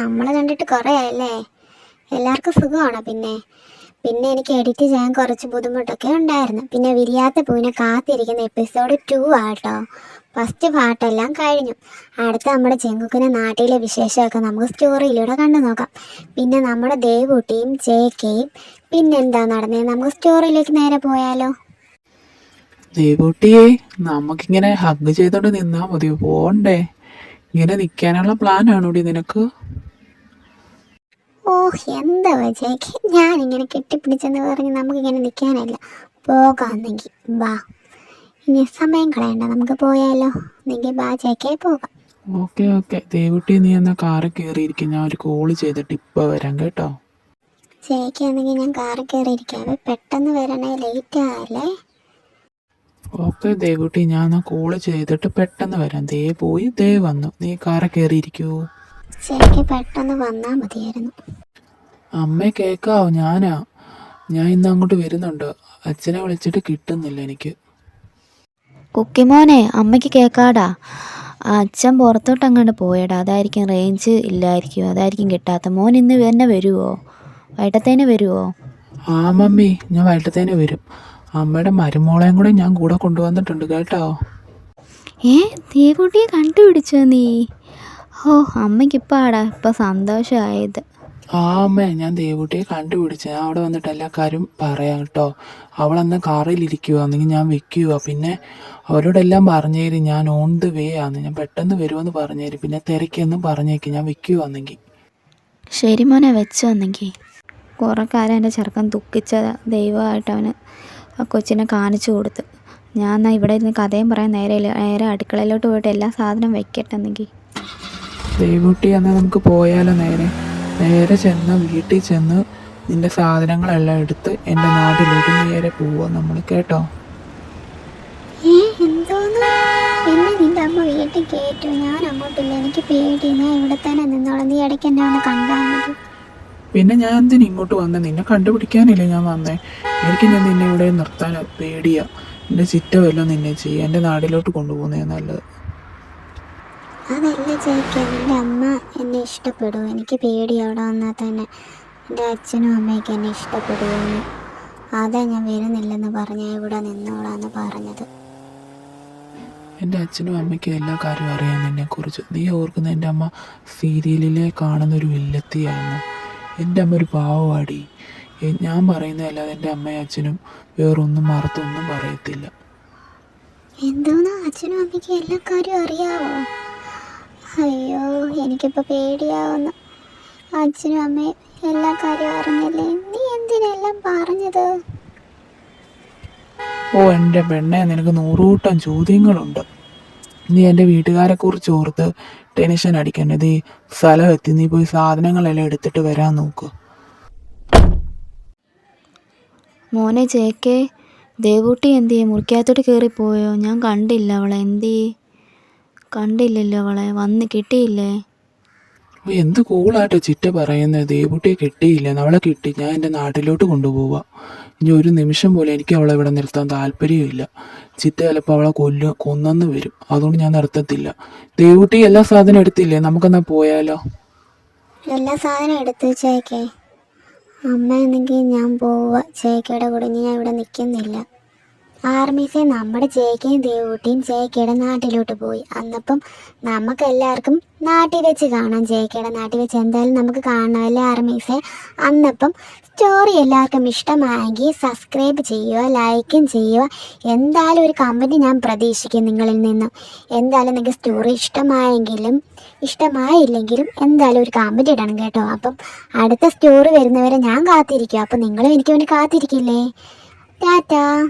നമ്മൾ കണ്ടിട്ട് കുറേ ആയല്ലേ? എല്ലാവർക്കും സുഖമാണോ പിന്നെ? പിന്നെ എനിക്ക് എഡിറ്റ് ചെയ്യാൻ കുറച്ച് ബുദ്ധിമുട്ടൊക്കെ ഉണ്ടായിരുന്നു. പിന്നെ വിരിയാത്ത പൂവിനെ കാത്തിരിക്കുന്ന എപ്പിസോഡ് ടു ആട്ടോ. ഫസ്റ്റ് പാട്ടെല്ലാം കഴിഞ്ഞു. അടുത്ത നമ്മുടെ ചെങ്കുക്കിനെ നാട്ടിലെ വിശേഷമൊക്കെ നമുക്ക് സ്റ്റോറിയിലൂടെ കണ്ടു നോക്കാം. പിന്നെ നമ്മുടെ ദേവൂട്ടിയും ജേക്കയും പിന്നെന്താ നടന്നേ? നമുക്ക് സ്റ്റോറിയിലേക്ക് നേരെ പോയാലോ? ദേവൂട്ടിയെ നമുക്കിങ്ങനെ ഹഗ് ചെയ്തോണ്ട് നിന്നാ മതി. പോണ്ടേ. ഇങ്ങനെ നിൽക്കാനുള്ള പ്ലാൻ ആണോടി നിനക്ക്? എന്താ വെച്ചേക്ക് ഞാനിങ്ങനെ കെട്ടിപ്പിടിച്ചെന്ന് പറഞ്ഞ് നമുക്കിങ്ങനെ നിൽക്കാനല്ല പോകാമെന്നെങ്കിൽ ബാ ഇനി സമയം കളയണ്ട. നമുക്ക് പോയാലോ? എന്നെങ്കിൽ ബാ ജേക്കേ പോകാം. Okay okay. ദേവുട്ടി നീ എന്നാ കാറിൽ കയറിയിരിക്കും ഞാൻ ഒരു കോൾ ചെയ്തിട്ട് ഇപ്പം വരാം കേട്ടോ. ചേക്കാണെങ്കിൽ ആണെങ്കിൽ ഞാൻ കാറിൽ കയറിയിരിക്കാവേ പെട്ടെന്ന് വരണേ ലേറ്റ് ആയല്ലേ? ഓക്കെ ദേവുട്ടി ഞാൻ എന്നാ കോൾ ചെയ്തിട്ട് പെട്ടെന്ന് വരാം. ദേ പോയി ദേ വന്നു. നീ കാറിൽ കയറിയിരിക്കൂ ജേക്ക് പെട്ടെന്ന് വന്നാൽ മതിയായിരുന്നു. അമ്മ കേക്കാവോ? ഞാനാ. ഞാൻ ഇന്ന് അങ്ങോട്ട് വരുന്നുണ്ട്. അച്ഛനെ വിളിച്ചിട്ട് കിട്ടുന്നില്ല എനിക്ക്. കുക്കിമോനെ അമ്മയ്ക്ക് കേക്കാടാ. അച്ഛൻ പുറത്തോട്ട് അങ്ങോട്ട് പോയടാ. അതായിരിക്കും റേഞ്ച് ഇല്ലായിരിക്കും. അതായിരിക്കും കിട്ടാത്ത. മോൻ ഇന്ന് തന്നെ വരുവോ? വൈകിട്ടത്തേന് വരുവോ? ആ മമ്മി. ഞാൻ വൈകിട്ടത്തേന് വരും. അമ്മയുടെ മരുമോളെയും കൂടെ ഞാൻ കൂടെ കൊണ്ടുവന്നിട്ടുണ്ട്. കേട്ടോ? ഏ ദേവുട്ടിയെ കണ്ടുപിടിച്ചോ നീ? ഓ അമ്മയ്ക്കിപ്പോൾ ആടാ ഇപ്പം സന്തോഷമായത്. ആ അമ്മേ ഞാൻ ദേവൂട്ടിയെ കണ്ടുപിടിച്ചു ഞാൻ അവിടെ വന്നിട്ട് എല്ലാ കാര്യം പറയാം കേട്ടോ. അവളന്ന് കാറിൽ ഇരിക്കുവാണെങ്കിൽ ഞാൻ വെക്കുക പിന്നെ അവരോടെല്ലാം പറഞ്ഞേര് ഞാൻ ഓൺ ദ വേ ആണ് ഞാൻ പെട്ടെന്ന് വരുമെന്ന് പറഞ്ഞേര്. പിന്നെ തിരക്കെന്നും പറഞ്ഞേക്ക്. ഞാൻ വെക്കുവാണെങ്കിൽ ശരി മോനെ വെച്ചു വന്നെങ്കിൽ കുറേ കാലം എന്റെ ചെറുക്കൻ ദുഃഖിച്ച ദൈവമായിട്ട് അവന് ആ കൊച്ചിനെ കാണിച്ചു കൊടുത്ത്. ഞാൻ എന്നാൽ ഇവിടെ ഇരുന്ന് കഥയും പറയാൻ നേരെ നേരെ അടുക്കളയിലോട്ട് പോയിട്ട് എല്ലാ സാധനവും വെക്കട്ടെ എന്നെങ്കിൽ ദേവൂട്ടി എന്നാൽ നമുക്ക് പോയാലോ നേരെ? നേരെ ചെന്ന് വീട്ടിൽ ചെന്ന് നിന്റെ സാധനങ്ങളെല്ലാം എടുത്ത് എന്റെ നാട്ടിലോട്ട് നേരെ പോവുക നമ്മൾ കേട്ടോ. നിന്റെ അമ്മ വീട്ടിൽ ഞാൻ അങ്ങോട്ടില്ല. എനിക്ക് പേടി ഞാൻ ഇവിടെ തന്നെ നിന്നോളാം. നീ ഇടയ്ക്ക് എന്നെ ഒന്ന് കണ്ടാൽ മതി. പിന്നെ ഞാൻ എന്തിനു ഇങ്ങോട്ട് വന്നേ? നിന്നെ കണ്ടുപിടിക്കാനില്ല ഞാൻ വന്നേ? എനിക്ക് ഞാൻ നിന്നെ ഇവിടെ നിർത്താൻ പേടിയാ. എന്റെ ചിറ്റ വല്ലതും നിന്നെ ചെയ്യുക. എന്റെ നാടിലോട്ട് കൊണ്ടുപോകുന്നേ നല്ലത്. അതല്ല ചേച്ചി അമ്മ ഇഷ്ടപ്പെടുമോ എനിക്ക് പേടി അവിടെ വന്നാൽ തന്നെ. എന്റെ അച്ഛനും അമ്മയൊക്കെ എന്നെ ഇഷ്ടപ്പെടുമെന്ന്. അതാ ഞാൻ വരുന്നില്ലെന്ന് പറഞ്ഞ ഇവിടെ നിന്നോളാന്ന് പറഞ്ഞത്. എന്റെ അച്ഛനും അമ്മയ്ക്കും എല്ലാ കാര്യവും അറിയാം നിന്നെക്കുറിച്ച്. നീ ഓർക്കുന്ന എന്റെ അമ്മ സീരിയലിലെ കാണുന്ന ഒരു വില്ലത്തിയാണ് എന്റെ അമ്മ ഒരു പാവവാടി. ഞാൻ പറയുന്നതല്ലാതെ എന്റെ അമ്മയും അച്ഛനും വേറൊന്നും മറത്തൊന്നും പറയത്തില്ല. എന്തോന്നാ അച്ഛനും അമ്മയ്ക്കും എല്ലാ കാര്യവും അറിയാവോ? അയ്യോ എനിക്കിപ്പോൾ പേടിയാവുന്നു. അച്ഛനും അമ്മയും എല്ലാ കാര്യവും അറിഞ്ഞില്ലേ? നീ എന്തിനെല്ലാം പറഞ്ഞത്? ഓ എന്റെ പെണ്ണെ നിനക്ക് നൂറുകൂട്ടം ചോദ്യങ്ങളുണ്ട്. നീ എന്റെ വീട്ടുകാരെ കുറിച്ച് ഓർത്ത് ടെൻഷൻ അടിക്കേണ്ടത് ഈ സ്ഥലം എത്തി. നീ പോയി സാധനങ്ങളെല്ലാം എടുത്തിട്ട് വരാൻ നോക്ക്. മോനെ ചേക്കേ ദേവൂട്ടി എന്ത് ചെയ്യും മുറിക്കകത്തോട്ട് കയറിപ്പോയോ ഞാൻ കണ്ടില്ല അവളെ. എന്ത് ചെയ്യും? കണ്ടില്ലല്ലോ അവളെ വന്ന് കിട്ടിയില്ലേ? എന്ത് കൂളായിട്ട് ചിറ്റ പറയുന്നത്? ദേവുട്ടിയെ കിട്ടിയില്ല? അവളെ കിട്ടി. ഞാൻ എന്റെ നാട്ടിലോട്ട് കൊണ്ടുപോവാ. ഇനി ഒരു നിമിഷം പോലും എനിക്ക് അവളെ ഇവിടെ നിർത്താൻ താല്പര്യമില്ല. ചിറ്റ ചിലപ്പോൾ അവളെ കൊല്ലു കൊന്നെന്ന് വരും. അതുകൊണ്ട് ഞാൻ നിർത്തത്തില്ല. ദേവുട്ടി എല്ലാ സാധനം എടുത്തില്ലേ? നമുക്കെന്നാ പോയാലോ? എല്ലാ സാധനം എടുത്തു ചേക്കേ. അമ്മ എന്നെങ്കിൽ ഞാൻ പോവുക. ചേക്കയുടെ കൂടെ ഞാൻ ഇവിടെ നിൽക്കുന്നില്ല. ആർമീസെ നമ്മുടെ ജയക്കയും ദേവൂട്ടിയും ജയക്കയുടെ നാട്ടിലോട്ട് പോയി. അന്നപ്പം നമുക്ക് എല്ലാവർക്കും നാട്ടിൽ വെച്ച് കാണാം ജയക്കയുടെ നാട്ടിൽ വെച്ച്. എന്തായാലും നമുക്ക് കാണാമല്ലേ ആർമീസെ? അന്നപ്പം സ്റ്റോറി എല്ലാവർക്കും ഇഷ്ടമായെങ്കിൽ സബ്സ്ക്രൈബ് ചെയ്യുക ലൈക്കും ചെയ്യുക. എന്തായാലും ഒരു കമന്റ് ഞാൻ പ്രതീക്ഷിക്കും നിങ്ങളിൽ നിന്നും. എന്തായാലും നിങ്ങൾക്ക് സ്റ്റോറി ഇഷ്ടമായെങ്കിലും ഇഷ്ടമായില്ലെങ്കിലും എന്തായാലും ഒരു കമന്റ് ഇടണം കേട്ടോ. അപ്പം അടുത്ത സ്റ്റോറി വരുന്നവരെ ഞാൻ കാത്തിരിക്കും. അപ്പം നിങ്ങളും എനിക്ക് വേണ്ടി കാത്തിരിക്കില്ലേ? ടാറ്റാ.